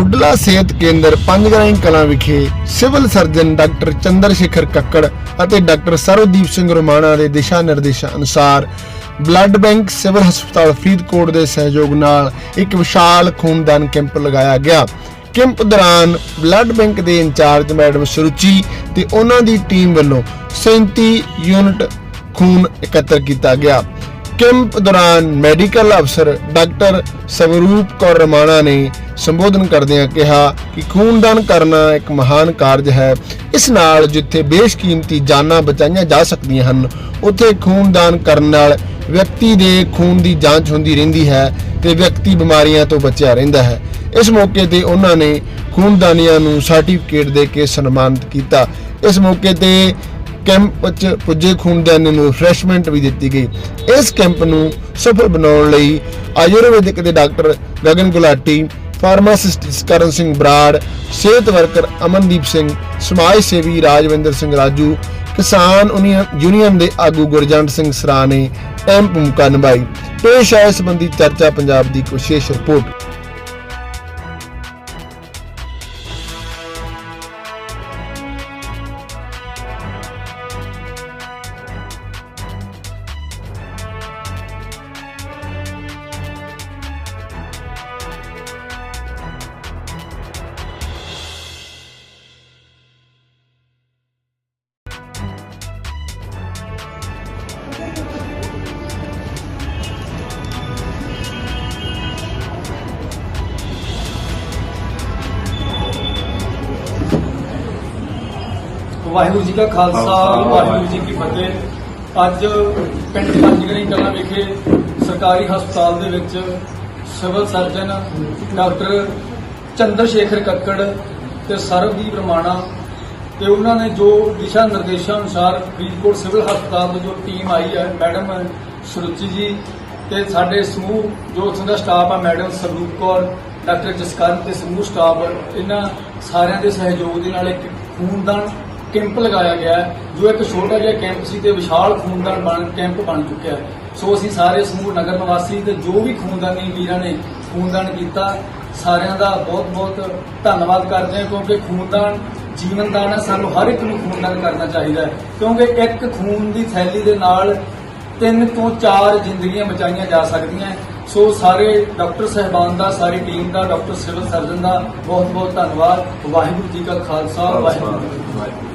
ਮੁੱਢਲਾ ਸਿਹਤ ਕੇਂਦਰ ਪੰਜਗਰਾਈ ਕਲਾਂ ਵਿਖੇ civil surgeon doctor Chander Shekhar Kakkar ਅਤੇ ਡਾਕਟਰ ਸਰਵਦੀਪ ਸਿੰਘ ਰੋਮਾਣਾ ਦੇ ਦਿਸ਼ਾ ਨਿਰਦੇਸ਼ਾਂ ਅਨੁਸਾਰ ਬਲੱਡ ਬੈਂਕ ਸਿਵਲ ਹਸਪਤਾਲ ਫਰੀਦਕੋਟ ਦੇ ਸਹਿਯੋਗ ਨਾਲ ਇੱਕ ਵਿਸ਼ਾਲ ਖੂਨਦਾਨ ਕੈਂਪ ਲਗਾਇਆ ਗਿਆ। ਕੈਂਪ ਦੌਰਾਨ ਬਲੱਡ ਬੈਂਕ ਦੇ ਇੰਚਾਰਜ ਮੈਡਮ ਸਰੂਚੀ ਤੇ ਉਹਨਾਂ ਦੀ ਟੀਮ ਵੱਲੋਂ 37 ਯੂਨਿਟ ਖੂਨ ਇਕੱਤਰ ਕੀਤਾ ਗਿਆ। ਕੈਂਪ ਦੌਰਾਨ ਮੈਡੀਕਲ ਅਫਸਰ ਡਾਕਟਰ ਸਵਰੂਪ ਕੌਰ ਰਮਾਣਾ ਨੇ ਸੰਬੋਧਨ ਕਰਦਿਆਂ ਕਿਹਾ ਕਿ ਖੂਨਦਾਨ ਕਰਨਾ ਇੱਕ ਮਹਾਨ ਕਾਰਜ ਹੈ। ਇਸ ਨਾਲ ਜਿੱਥੇ ਬੇਸ਼ਕੀਮਤੀ ਜਾਨਾਂ ਬਚਾਈਆਂ ਜਾ ਸਕਦੀਆਂ ਹਨ, ਉੱਥੇ ਖੂਨਦਾਨ ਕਰਨ ਨਾਲ ਵਿਅਕਤੀ ਦੇ ਖੂਨ ਦੀ ਜਾਂਚ ਹੁੰਦੀ ਰਹਿੰਦੀ ਹੈ ਤੇ ਵਿਅਕਤੀ ਬਿਮਾਰੀਆਂ ਤੋਂ ਬਚਿਆ ਰਹਿੰਦਾ ਹੈ। ਇਸ ਮੌਕੇ ਤੇ ਉਹਨਾਂ ਨੇ ਖੂਨਦਾਨੀਆਂ ਨੂੰ ਸਰਟੀਫਿਕੇਟ ਦੇ ਕੇ ਸਨਮਾਨਿਤ ਕੀਤਾ। ਇਸ ਮੌਕੇ ਤੇ ਕੈਂਪ ਵਿੱਚ ਪੁੱਜੇ ਖੂਨਦਾਨੀ ਨੂੰ ਰਿਫਰੈਸ਼ਮੈਂਟ ਵੀ ਦਿੱਤੀ ਗਈ। ਇਸ ਕੈਂਪ ਨੂੰ ਸਫਲ ਬਣਾਉਣ ਲਈ ਆਯੁਰਵੈਦਿਕ ਦੇ ਡਾਕਟਰ ਗਗਨ ਗੁਲਾਟੀ ਫਾਰਮਾਸਿਸਟ ਕਰਨ ਸਿੰਘ ਬਰਾੜ, ਸਿਹਤ ਵਰਕਰ ਅਮਨਦੀਪ ਸਿੰਘ, ਸਮਾਜ ਸੇਵੀ ਰਾਜਵਿੰਦਰ ਸਿੰਘ ਰਾਜੂ, ਕਿਸਾਨ ਯੂਨੀਅਨ- ਯੂਨੀਅਨ ਦੇ ਆਗੂ ਗੁਰਜੰਟ ਸਿੰਘ ਸਰਾ ਨੇ ਅਹਿਮ ਭੂਮਿਕਾ ਨਿਭਾਈ। ਪੇਸ਼ ਹੈ ਇਸ ਸੰਬੰਧੀ ਚਰਚਾ ਪੰਜਾਬ ਦੀ ਵਿਸ਼ੇਸ਼ ਰਿਪੋਰਟ। ਵਾਹਿਗੁਰੂ ਜੀ ਕਾ ਖਾਲਸਾ ਵਾਹਿਗੁਰੂ ਜੀ ਕੀ ਫਤਿਹ। ਅੱਜ ਪਿੰਡ ਪੰਜਗਰੀ ਕਲਾਂ ਵਿਖੇ ਸਰਕਾਰੀ ਹਸਪਤਾਲ ਦੇ ਵਿੱਚ civil surgeon doctor Chander Shekhar Kakkar ਤੇ ਸਰਬਦੀਪ ਰਮਾਣਾ ਤੇ ਉਹਨਾਂ ਨੇ ਜੋ ਦਿਸ਼ਾ ਨਿਰਦੇਸ਼ਾਂ ਅਨੁਸਾਰ ਫਰੀਦਕੋਟ ਸਿਵਲ ਹਸਪਤਾਲ ਤੋਂ ਜੋ ਟੀਮ ਆਈ ਹੈ ਮੈਡਮ ਸੁਰੁਚੀ ਜੀ ਤੇ ਸਾਡੇ ਸਮੂਹ ਜੋ ਉੱਥੋਂ ਦਾ ਸਟਾਫ ਆ ਮੈਡਮ ਸਰੂਪ ਕੌਰ ਡਾਕਟਰ ਜਸਕਰਨ ਤੇ ਸਮੂਹ ਸਟਾਫ ਇਹਨਾਂ ਸਾਰਿਆਂ ਦੇ ਸਹਿਯੋਗ ਦੇ ਨਾਲ ਇੱਕ ਖੂਨਦਾਨ ਕੈਂਪ ਲਗਾਇਆ ਗਿਆ ਜੋ ਇੱਕ ਛੋਟਾ ਜਿਹਾ ਕੈਂਪ ਸੀ ਤੇ ਵਿਸ਼ਾਲ ਖੂਨਦਾਨ ਬਣ, ਕੈਂਪ ਬਣ ਚੁੱਕਿਆ ਸੋ ਅਸੀਂ ਸਾਰੇ ਸਮੂਹ ਨਗਰ ਨਿਵਾਸੀ ਤੇ ਜੋ ਵੀ ਖੂਨਦਾਨੀ ਵੀਰਾਂ ਨੇ ਖੂਨਦਾਨ ਕੀਤਾ, ਸਾਰਿਆਂ ਦਾ ਬਹੁਤ-ਬਹੁਤ ਧੰਨਵਾਦ ਕਰਦੇ ਹਾਂ, ਕਿਉਂਕਿ ਖੂਨਦਾਨ ਜੀਵਨਦਾਨ ਹੈ ਸਾਨੂੰ ਹਰ ਇੱਕ ਨੂੰ ਖੂਨਦਾਨ ਕਰਨਾ ਚਾਹੀਦਾ ਹੈ। ਕਿਉਂਕਿ ਇੱਕ ਖੂਨ ਦੀ ਥੈਲੀ ਦੇ ਨਾਲ ਤਿੰਨ ਤੋਂ ਚਾਰ ਜ਼ਿੰਦਗੀਆਂ ਬਚਾਈਆਂ ਜਾ ਸਕਦੀਆਂ ਸੋ ਸਾਰੇ ਡਾਕਟਰ ਸਹਿਬਾਨ ਦਾ, ਸਾਰੀ ਟੀਮ ਦਾ, ਡਾਕਟਰ ਸਿਵਲ ਸਰਜਨ ਦਾ ਬਹੁਤ ਬਹੁਤ ਧੰਨਵਾਦ। ਵਾਹਿਗੁਰੂ ਜੀ ਕਾ ਖਾਲਸਾ, ਵਾਹਿਗੁਰੂ ਜੀ ਕੀ ਫਤਿਹ।